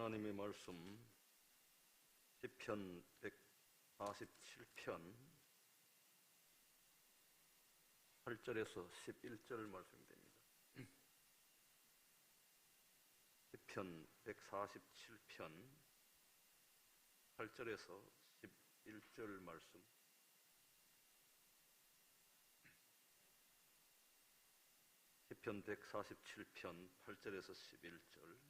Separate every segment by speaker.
Speaker 1: 하나님의 말씀 시편 147편 8절에서 11절 말씀이 됩니다. 시편 147편 8절에서 11절 말씀 시편 147편 8절에서 11절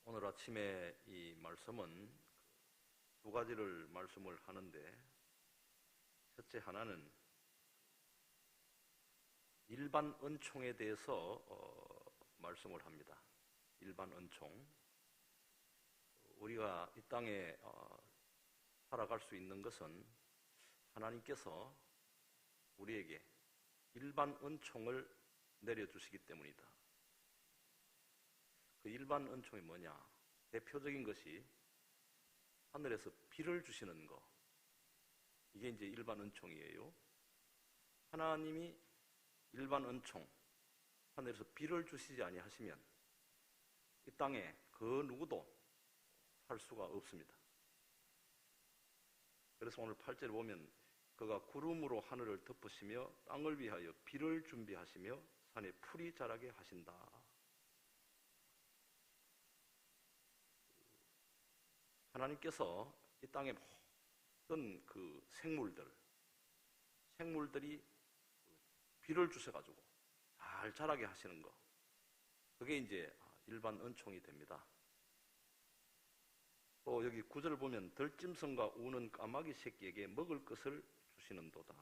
Speaker 1: 오늘 아침에 이 말씀은 두 가지를 말씀을 하는데 첫째 하나는 일반 은총에 대해서 어, 말씀을 합니다. 일반 은총. 우리가 이 땅에 어, 살아갈 수 있는 것은 하나님께서 우리에게 일반 은총을 내려주시기 때문이다. 그 일반 은총이 뭐냐? 대표적인 것이 하늘에서 비를 주시는 거. 이게 이제 일반 은총이에요. 하나님이 일반 은총, 하늘에서 비를 주시지 아니하시면 이 땅에 그 누구도 살 수가 없습니다. 그래서 오늘 8절에 보면 그가 구름으로 하늘을 덮으시며 땅을 위하여 비를 준비하시며 산에 풀이 자라게 하신다. 하나님께서 이 땅에 모든 그 생물들, 생물들이 비를 주셔가지고 잘 자라게 하시는 거. 그게 이제 일반 은총이 됩니다. 또 여기 구절을 보면 들짐승과 우는 까마귀 새끼에게 먹을 것을 주시는도다.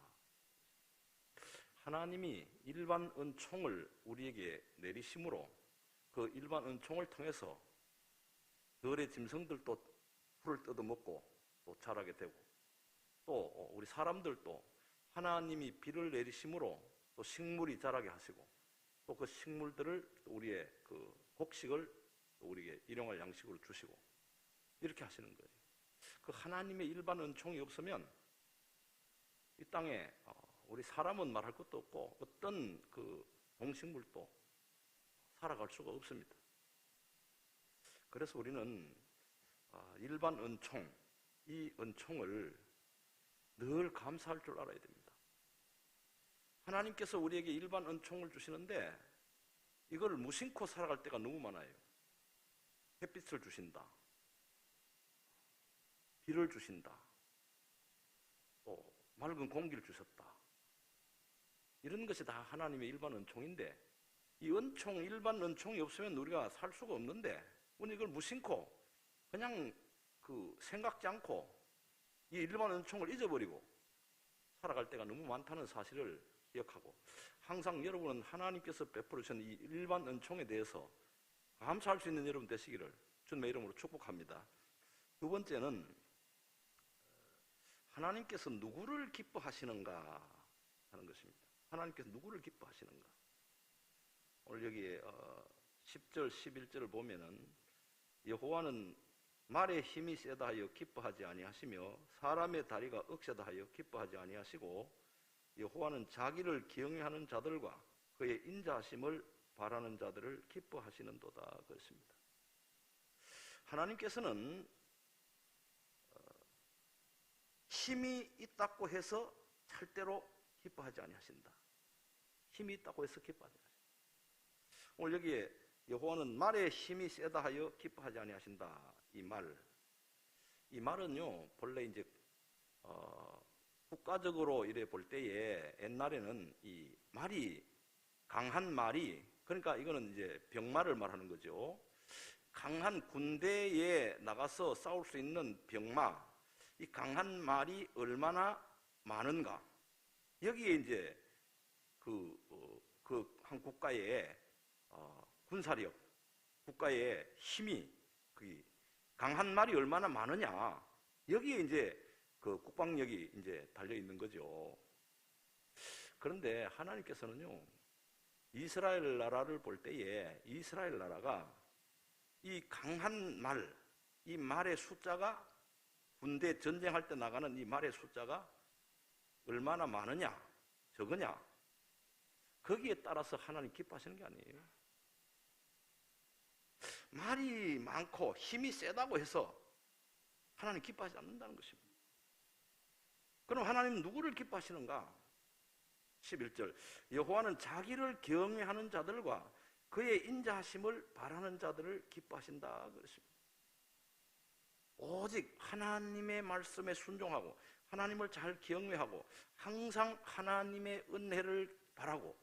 Speaker 1: 하나님이 일반 은총을 우리에게 내리심으로 그 일반 은총을 통해서 들의 짐승들도 풀을 뜯어먹고 또 자라게 되고 또 우리 사람들도 하나님이 비를 내리심으로 또 식물이 자라게 하시고 또 그 식물들을 우리의 그 곡식을 우리에게 일용할 양식으로 주시고 이렇게 하시는 거예요. 그 하나님의 일반 은총이 없으면 이 땅에 어, 우리 사람은 말할 것도 없고 어떤 그 동식물도 살아갈 수가 없습니다. 그래서 우리는 아, 일반 은총, 이 은총을 늘 감사할 줄 알아야 됩니다. 하나님께서 우리에게 일반 은총을 주시는데 이걸 무심코 살아갈 때가 너무 많아요. 햇빛을 주신다. 비를 주신다. 또 맑은 공기를 주셨다. 이런 것이 다 하나님의 일반 은총인데 이 은총, 일반 은총이 없으면 우리가 살 수가 없는데 우리 이걸 무심코 그냥 그 생각지 않고 이 일반 은총을 잊어버리고 살아갈 때가 너무 많다는 사실을 기억하고 항상 여러분은 하나님께서 베풀어 주신 이 일반 은총에 대해서 감사할 수 있는 여러분 되시기를 주님의 이름으로 축복합니다. 두 번째는 하나님께서 누구를 기뻐하시는가 하는 것입니다. 하나님께서 누구를 기뻐하시는가? 오늘 여기에 10절, 어, 11절을 보면은 여호와는 말의 힘이 세다 하여 기뻐하지 아니하시며 사람의 다리가 억세다 하여 기뻐하지 아니하시고 여호와는 자기를 경외하는 자들과 그의 인자하심을 바라는 자들을 기뻐하시는도다 그렇습니다. 하나님께서는 어, 힘이 있다고 해서 절대로 기뻐하지 아니하신다. 힘이 있다고 해서 기뻐하지 아니하신다. 오늘 여기에 여호와는 말에 힘이 세다 하여 기뻐하지 아니하신다. 이 말. 이 말은요, 본래 이제, 어, 국가적으로 이래 볼 때에 옛날에는 이 말이, 강한 말이, 그러니까 이거는 이제 병마를 말하는 거죠. 강한 군대에 나가서 싸울 수 있는 병마, 이 강한 말이 얼마나 많은가. 여기에 이제 그, 어, 그한 국가의 어, 군사력, 국가의 힘이 그 강한 말이 얼마나 많으냐 여기에 이제 그 국방력이 이제 달려 있는 거죠. 그런데 하나님께서는요 이스라엘 나라를 볼 때에 이스라엘 나라가 이 강한 말, 이 말의 숫자가 군대 전쟁할 때 나가는 이 말의 숫자가 얼마나 많으냐, 적으냐, 거기에 따라서 하나님 기뻐하시는 게 아니에요. 말이 많고 힘이 세다고 해서 하나님 기뻐하지 않는다는 것입니다. 그럼 하나님 누구를 기뻐하시는가? 11절 여호와는 자기를 경외하는 자들과 그의 인자하심을 바라는 자들을 기뻐하신다 그랬습니다. 오직 하나님의 말씀에 순종하고 하나님을 잘 경외하고 항상 하나님의 은혜를 바라고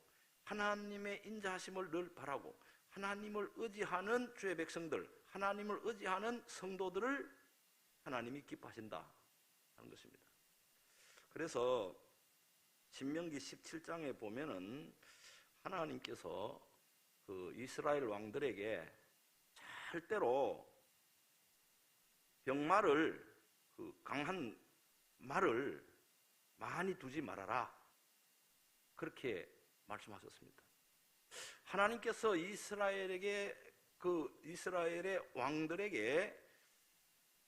Speaker 1: 하나님의 인자하심을 늘 바라고 하나님을 의지하는 주의 백성들, 하나님을 의지하는 성도들을 하나님이 기뻐하신다 하는 것입니다. 그래서 신명기 17장에 보면은 하나님께서 그 이스라엘 왕들에게 절대로 병마를 그 강한 말을 많이 두지 말아라. 그렇게 말씀하셨습니다. 하나님께서 이스라엘에게 그 이스라엘의 왕들에게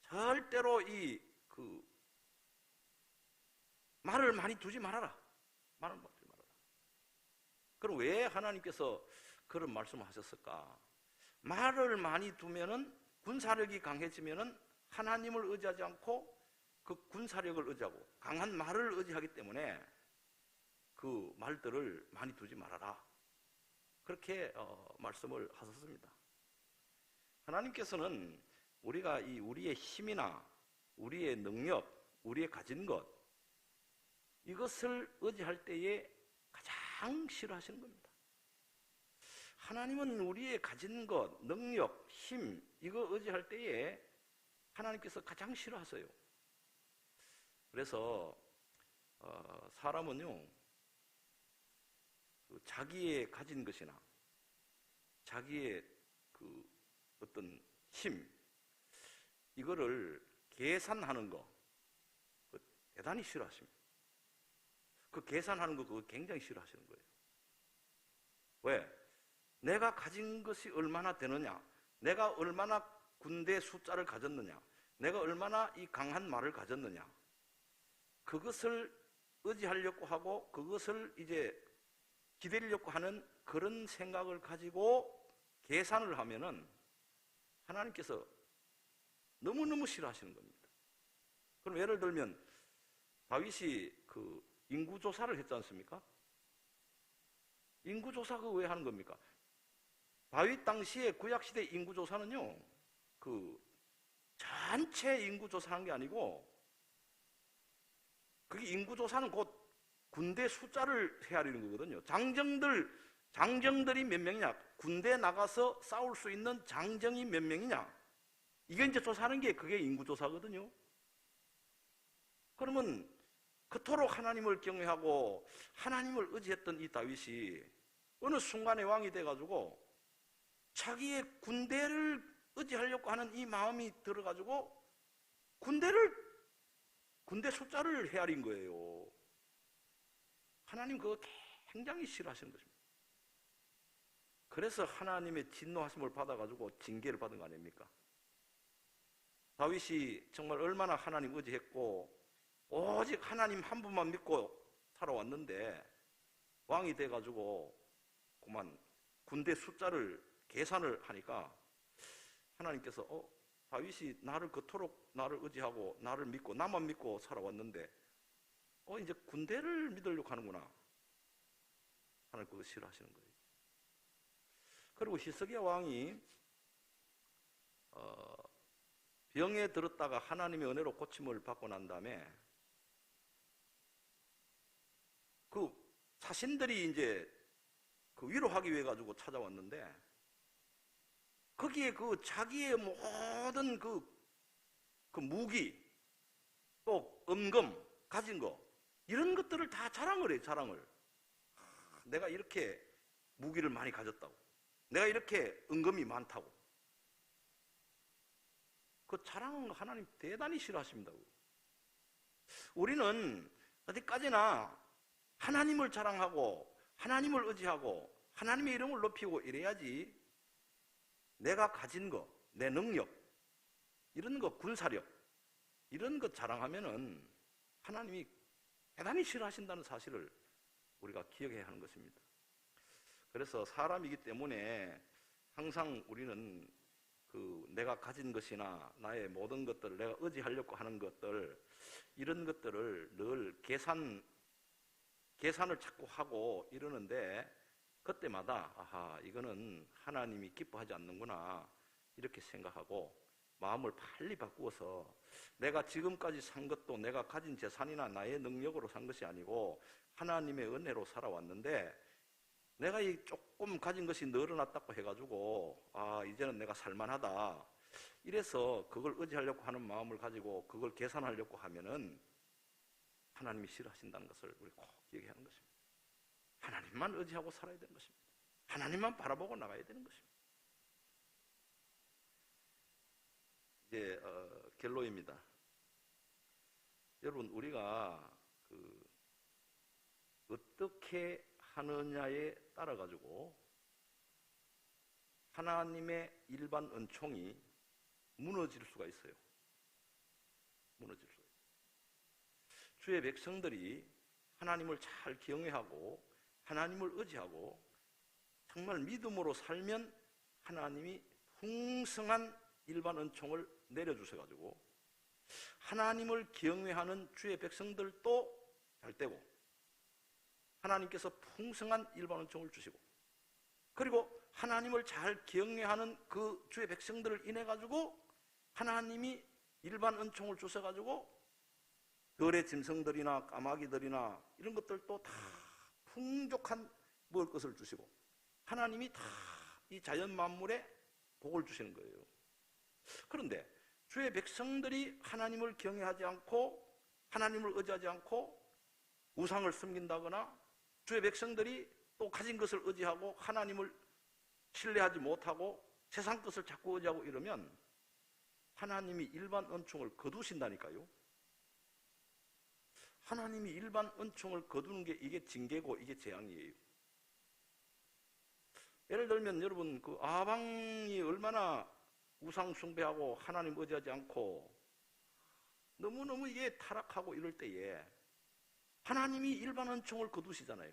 Speaker 1: 절대로 이 그 말을 많이 두지 말아라. 말을 두지 말아라. 그럼 왜 하나님께서 그런 말씀을 하셨을까? 말을 많이 두면은 군사력이 강해지면은 하나님을 의지하지 않고 그 군사력을 의지하고 강한 말을 의지하기 때문에 그 말들을 많이 두지 말아라. 그렇게 어, 말씀을 하셨습니다. 하나님께서는 우리가 이 우리의 힘이나 우리의 능력, 우리의 가진 것 이것을 의지할 때에 가장 싫어하시는 겁니다. 하나님은 우리의 가진 것, 능력, 힘 이거 의지할 때에 하나님께서 가장 싫어하세요. 그래서 어, 사람은요 그 자기의 가진 것이나 자기의 그 어떤 힘 이거를 계산하는 거그 대단히 싫어하십니다. 그 계산하는 거 그거 굉장히 싫어하시는 거예요. 왜? 내가 가진 것이 얼마나 되느냐? 내가 얼마나 군대 숫자를 가졌느냐? 내가 얼마나 이 강한 말을 가졌느냐? 그것을 의지하려고 하고 그것을 이제 기다리려고 하는 그런 생각을 가지고 계산을 하면은 하나님께서 너무너무 싫어하시는 겁니다. 그럼 예를 들면 다윗이 그 인구 조사를 했지 않습니까? 인구 조사가 왜 하는 겁니까? 다윗 당시에 구약 시대 인구 조사는요, 그 전체 인구 조사한 게 아니고, 그게 인구 조사는 곧 군대 숫자를 헤아리는 거거든요. 장정들, 장정들이 몇 명이냐? 군대 나가서 싸울 수 있는 장정이 몇 명이냐? 이게 이제 조사하는 게 그게 인구조사거든요. 그러면 그토록 하나님을 경외하고 하나님을 의지했던 이 다윗이 어느 순간에 왕이 돼가지고 자기의 군대를 의지하려고 하는 이 마음이 들어가지고 군대를 군대 숫자를 헤아린 거예요. 하나님 그거 굉장히 싫어하시는 것입니다. 그래서 하나님의 진노하심을 받아가지고 징계를 받은 거 아닙니까? 다윗이 정말 얼마나 하나님 의지했고 오직 하나님 한 분만 믿고 살아왔는데 왕이 돼가지고 그만 군대 숫자를 계산을 하니까 하나님께서 어 다윗이 나를 그토록 나를 의지하고 나를 믿고 나만 믿고 살아왔는데 어 이제 군대를 믿으려고 하는구나 하나님 그거 싫어하시는 거예요. 그리고 히스기야 왕이 어, 병에 들었다가 하나님의 은혜로 고침을 받고 난 다음에 그 사신들이 이제 그 위로하기 위해 가지고 찾아왔는데 거기에 그 자기의 모든 그, 그 무기 또 음금 가진 거 이런 것들을 다 자랑을 해요 자랑을 내가 이렇게 무기를 많이 가졌다고. 내가 이렇게 은금이 많다고. 그거 하나님 대단히 싫어하십니다. 우리는 어디까지나 하나님을 자랑하고 하나님을 의지하고 하나님의 이름을 높이고 이래야지 내가 가진 거, 내 능력, 이런 거 군사력, 이런 것 자랑하면은 하나님이 대단히 싫어하신다는 사실을 우리가 기억해야 하는 것입니다. 그래서 사람이기 때문에 항상 우리는 그 내가 가진 것이나 나의 모든 것들을 내가 의지하려고 하는 것들 이런 것들을 늘 계산 계산을 자꾸 하고 이러는데 그때마다 아하 이거는 하나님이 기뻐하지 않는구나 이렇게 생각하고 마음을 빨리 바꾸어서 내가 지금까지 산 것도 내가 가진 재산이나 나의 능력으로 산 것이 아니고 하나님의 은혜로 살아왔는데 내가 이 조금 가진 것이 늘어났다고 해가지고 아 이제는 내가 살만하다 이래서 그걸 의지하려고 하는 마음을 가지고 그걸 계산하려고 하면은 하나님이 싫어하신다는 것을 우리 꼭 기억해야 하는 것입니다. 하나님만 의지하고 살아야 되는 것입니다. 하나님만 바라보고 나가야 되는 것입니다. 이제 어, 결론입니다. 여러분 우리가 그 어떻게 하느냐에 따라 가지고 하나님의 일반 은총이 무너질 수가 있어요. 무너질 수가 있어요. 주의 백성들이 하나님을 잘 경외하고 하나님을 의지하고 정말 믿음으로 살면 하나님이 풍성한 일반 은총을 내려주셔 가지고 하나님을 경외하는 주의 백성들도 잘 되고 하나님께서 풍성한 일반 은총을 주시고 그리고 하나님을 잘 경외하는 그 주의 백성들을 인해 가지고 하나님이 일반 은총을 주셔 가지고 별의 짐승들이나 까마귀들이나 이런 것들도 다 풍족한 먹을 것을 주시고 하나님이 다 이 자연 만물에 복을 주시는 거예요. 그런데 주의 백성들이 하나님을 경외하지 않고 하나님을 의지하지 않고 우상을 숨긴다거나 주의 백성들이 또 가진 것을 의지하고 하나님을 신뢰하지 못하고 세상 것을 자꾸 의지하고 이러면 하나님이 일반 은총을 거두신다니까요. 하나님이 일반 은총을 거두는 게 이게 징계고 이게 재앙이에요. 예를 들면 여러분 그 아방이 얼마나 우상 숭배하고 하나님 의지하지 않고 너무너무 이게 타락하고 이럴 때에 하나님이 일반 은총을 거두시잖아요.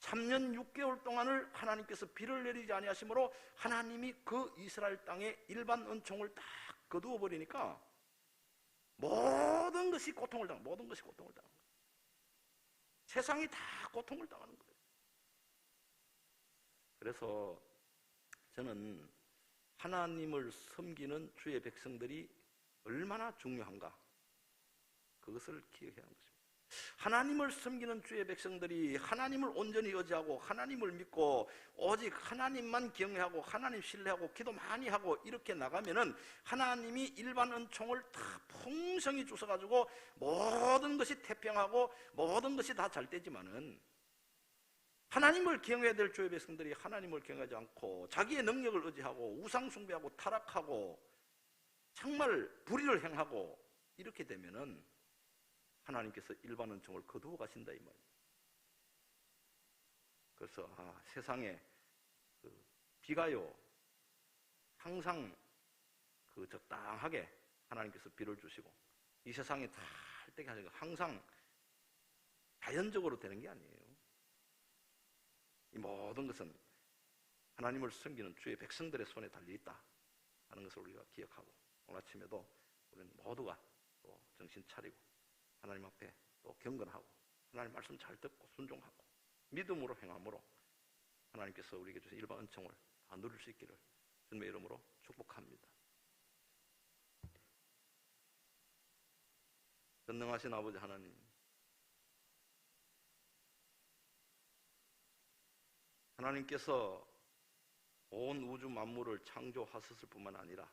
Speaker 1: 3년 6개월 동안을 하나님께서 비를 내리지 아니하심으로 하나님이 그 이스라엘 땅에 일반 은총을 딱 거두어 버리니까 모든 것이 고통을 당 모든 것이 고통을 거예요. 세상이 다 고통을 당하는 거예요. 그래서 저는 하나님을 섬기는 주의 백성들이 얼마나 중요한가 그것을 기억해야 하는 것입니다. 하나님을 섬기는 주의 백성들이 하나님을 온전히 의지하고 하나님을 믿고 오직 하나님만 경외하고 하나님 신뢰하고 기도 많이 하고 이렇게 나가면은 하나님이 일반 은총을 다 풍성히 주셔 가지고 모든 것이 태평하고 모든 것이 다 잘 되지만은 하나님을 경외해야 될 주의 백성들이 하나님을 경외하지 않고 자기의 능력을 의지하고 우상 숭배하고 타락하고 정말 불의를 행하고 이렇게 되면은 하나님께서 일반 은총을 거두어 가신다 이 말이에요. 그래서 아, 세상에 그 비가요 항상 그 적당하게 하나님께서 비를 주시고 이 세상에 다 할때게 하시고 항상 자연적으로 되는 게 아니에요. 이 모든 것은 하나님을 섬기는 주의 백성들의 손에 달려 있다 하는 것을 우리가 기억하고 오늘 아침에도 우리는 모두가 또 정신 차리고 하나님 앞에 또 경건하고 하나님 말씀 잘 듣고 순종하고 믿음으로 행함으로 하나님께서 우리에게 주신 일반 은총을 다 누릴 수 있기를 주님의 이름으로 축복합니다. 전능하신 아버지 하나님 하나님께서 온 우주 만물을 창조하셨을 뿐만 아니라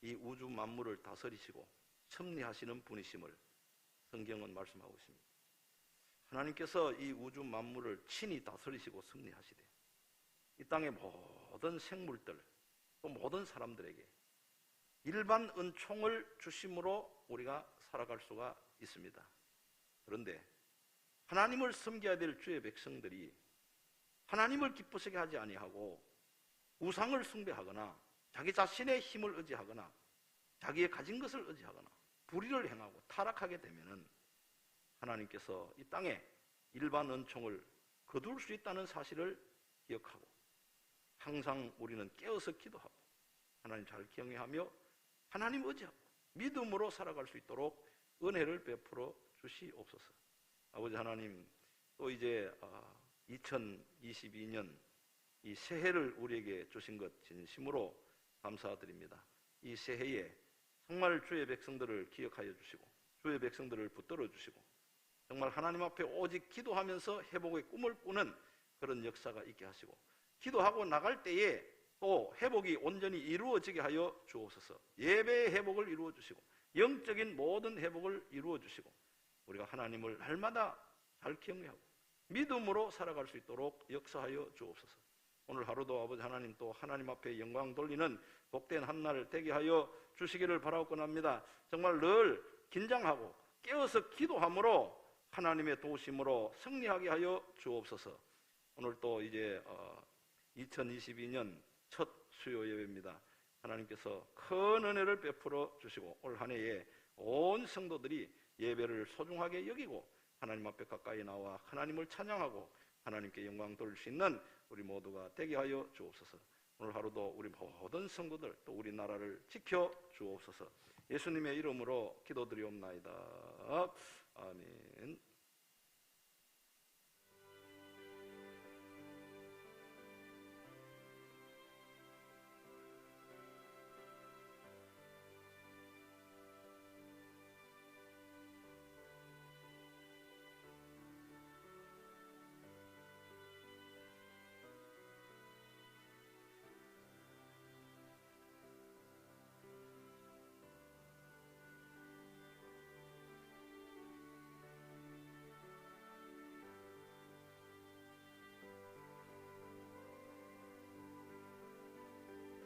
Speaker 1: 이 우주 만물을 다스리시고 섭리하시는 분이심을 성경은 말씀하고 있습니다. 하나님께서 이 우주 만물을 친히 다스리시고 승리하시되 이 땅의 모든 생물들 또 모든 사람들에게 일반 은총을 주심으로 우리가 살아갈 수가 있습니다. 그런데 하나님을 섬겨야 될 주의 백성들이 하나님을 기쁘시게 하지 아니하고 우상을 숭배하거나 자기 자신의 힘을 의지하거나 자기의 가진 것을 의지하거나 불의를 행하고 타락하게 되면은 하나님께서 이 땅에 일반 은총을 거둘 수 있다는 사실을 기억하고 항상 우리는 깨어서 기도하고 하나님 잘 경외하며 하나님 의지하고 믿음으로 살아갈 수 있도록 은혜를 베풀어 주시옵소서. 아버지 하나님 또 이제 2022년 이 새해를 우리에게 주신 것 진심으로 감사드립니다. 이 새해에 정말 주의 백성들을 기억하여 주시고 주의 백성들을 붙들어 주시고 정말 하나님 앞에 오직 기도하면서 회복의 꿈을 꾸는 그런 역사가 있게 하시고 기도하고 나갈 때에 또 회복이 온전히 이루어지게 하여 주옵소서. 예배의 회복을 이루어 주시고 영적인 모든 회복을 이루어 주시고 우리가 하나님을 날마다 잘 경외하고 믿음으로 살아갈 수 있도록 역사하여 주옵소서. 오늘 하루도 아버지 하나님 또 하나님 앞에 영광 돌리는 복된 한날 되게 하여 주시기를 바라옵곤 합니다. 정말 늘 긴장하고 깨어서 기도함으로 하나님의 도우심으로 승리하게 하여 주옵소서. 오늘 또 이제 2022년 첫 수요 예배입니다. 하나님께서 큰 은혜를 베풀어 주시고 올 한 해에 온 성도들이 예배를 소중하게 여기고 하나님 앞에 가까이 나와 하나님을 찬양하고 하나님께 영광 돌릴 수 있는 우리 모두가 되게 하여 주옵소서. 오늘 하루도 우리 모든 성도들 또 우리 나라를 지켜 주옵소서. 예수님의 이름으로 기도드리옵나이다. 아멘.